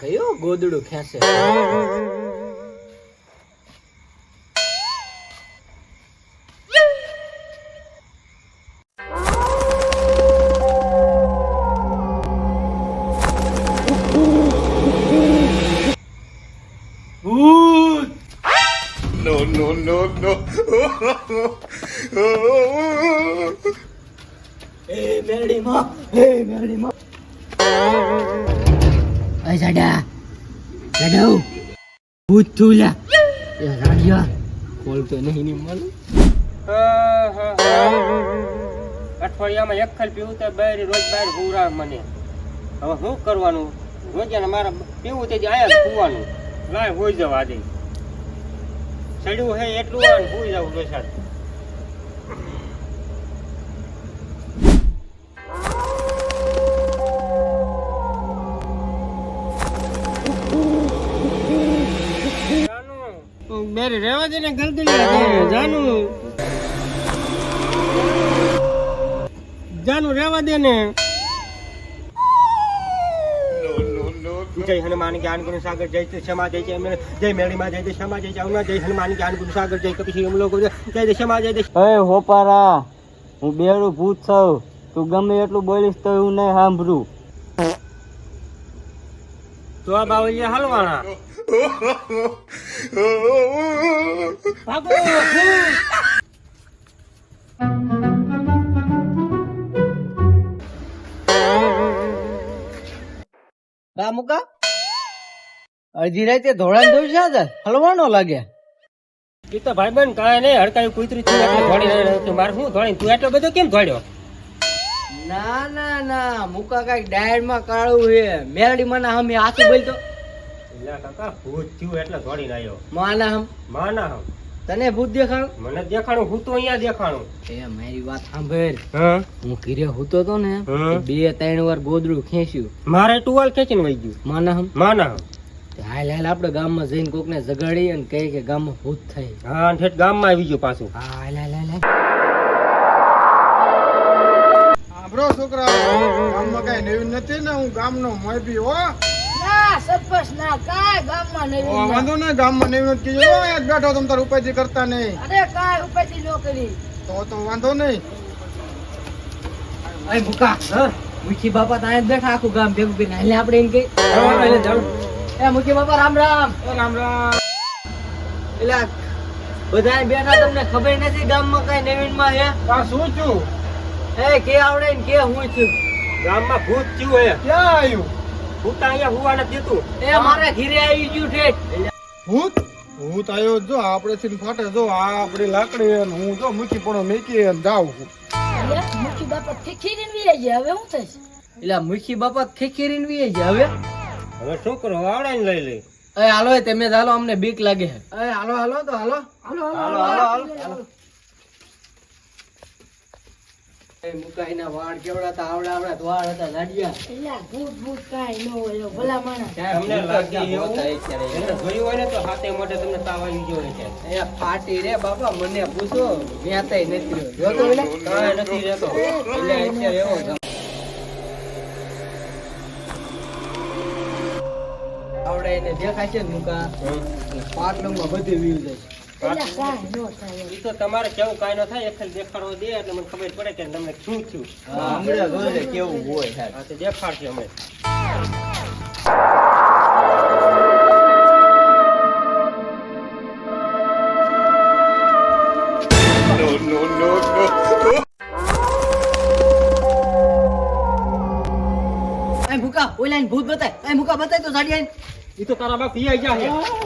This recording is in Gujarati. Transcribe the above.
કયો? ગોદડું ખેંચે. No, no, no, no. એ મેરડી માં એ મેરડી માં અય જાડા. જાડો ભૂત લ્યા એ રાડિયા કોલ તો નહીં ની મળ. અઠવાડિયામાં એક ખાલી પીવું તો બહાર રોજ બહાર હુરા મને. હવે શું કરવાનું? રોજાને મારે પીવું તે આયા ખૂવાનું પીવાનું લાય હોઈ જવા દે. ચડ્યું હે એટલું હોય હોઈ જવું બેસાડ. બેરી રેવા દે ને ગલતી જાનું. જાનું રેવા દે ને. જય હનુમાન જ્ઞાન ગુરુ સાગર જય ક્ષમા જય જય જય મેળીમાં જય ક્ષમા જય ચાવના જય હનુમાન જ્ઞાન ગુરુ સાગર જય કપિશી એમ લોકો જય ક્ષમા જય એ હોપારા હું બેરું ભૂત છું. તું ગમે એટલું બોલીશ તો હું નહીં સાંભળું. તો આ બાવળિયા હલવાણા ભાગો અડધી રાતે ધોળા ધોઈ છે હલવાનો લાગે એ તો બેન કાંઈ નહીં હડકાયું કુતરી છું એટલે ધોડી મારે શું ધોડી તું એટલો બધો કેમ ધોડ્યો ના ના ના. મુકા કઈ ડાયરમાં કાળું હે મેરડી મને ના હમે હાથું બોલતો. એટલે કાકા ભૂત થયું એટલે ધોડીને આવ્યો માના હમ. માના હમ. તને ભૂત દેખાણ? મને દેખાણું હું તો અહીંયા દેખાણું. એ મારી વાત સાંભળ. હું. ઘીરે હૂતો તો ને બે ત્રણ વાર ગોદડું ખેંચ્યું. મારે ટુવાલ ખેંચીને વહી ગયું. માના હમ. માના હમ. હાલ હાલ આપણે ગામમાં જઈને કોકને જગાડી અને કહે કે ગામમાં ભૂત થઈ હા ઠેઠ ગામમાં આવી ગયું પાછું. હા હાલ હાલ હાલ. સાંભળો છોકરા ગામમાં કઈ નવીન નથી ને હું ગામનો મોયબી હો. ના સરપંચ ના કાંઈ ગામમાં નહીં વાંધો ને ગામમાં નવીન કીધું હો, બેઠો તમ તાર ઉપાધિ કરતા નહીં. અરે કાય ઉપાધિ ન કરી. તો તો વાંધો નહીં. અય મુકા મુખી બાપા ત્યાં બેઠા આખું ગામ ભેગું કરીને. હાલે આપણે એમ કે. એ મુખી બાપા રામ રામ. રામ રામ. એટલે બધા બેઠા તમને ખબર નથી ગામમાં કઈ નવીનમાં હે? આ શું છું એ કે આવડે ને કે હું છું? ગામમાં ભૂત થયું હે. ક્યાં આવ્યું? ભૂત અહીંયા હુવા નથી દીધું એ મારા ઘીરે આવી ગયું ઠેઠ ભૂત? ભૂત આવ્યો જો આપણે થી ફાટે જો આ આપણી લાકડી અને હું જો મૂકી પણ મેકી અને જાઉં છું મૂકી બાપા ખેખીરીને વી ગયા હવે હું થશે એટલે મુખી બાપા ખેખીરીને વી છે હવે? હવે શું કરો આવડે ને લઈ લઈ અરે હાલો એ તમે ચાલો અમને બીક લાગે અરે હાલો હાલો તો હાલો હાલો હાલો હાલો. હાલો એ મુકાઈના વાળ કેવડા આવડા આવડા વાળ હતા દાડિયા એટલે ભૂત ભૂત કાંઈ ન હોય ભલા માણસ. તમને લાગે એવું? એને જોયું હોય ને તો હાથે મોઢે તમને તાવ આવી ગયો છે. એ ફાટી રે બાપા મને પૂછો વ્યાતાય નથી રહ્યો. જો તો એટલે કાંઈ નથી રહેતો. એટલે અત્યારે એવો આવડે એને દેખાય છે મુકા? મુકા પાટણમાં બધે વ્યૂ જાય ઈ તો તમારે કેવું કાંઈ ન થાય એક દેખાડો દે એટલે મને ખબર પડે કે તમને શું થયું. કેવું હોય હા તો દેખાડશે અમે No, no, no, no. અય ઓલા ભૂત બતાય અય મુકા બતાય તો સાડી આઈને તો તારા બાપ પીઆઈ ગયા છે.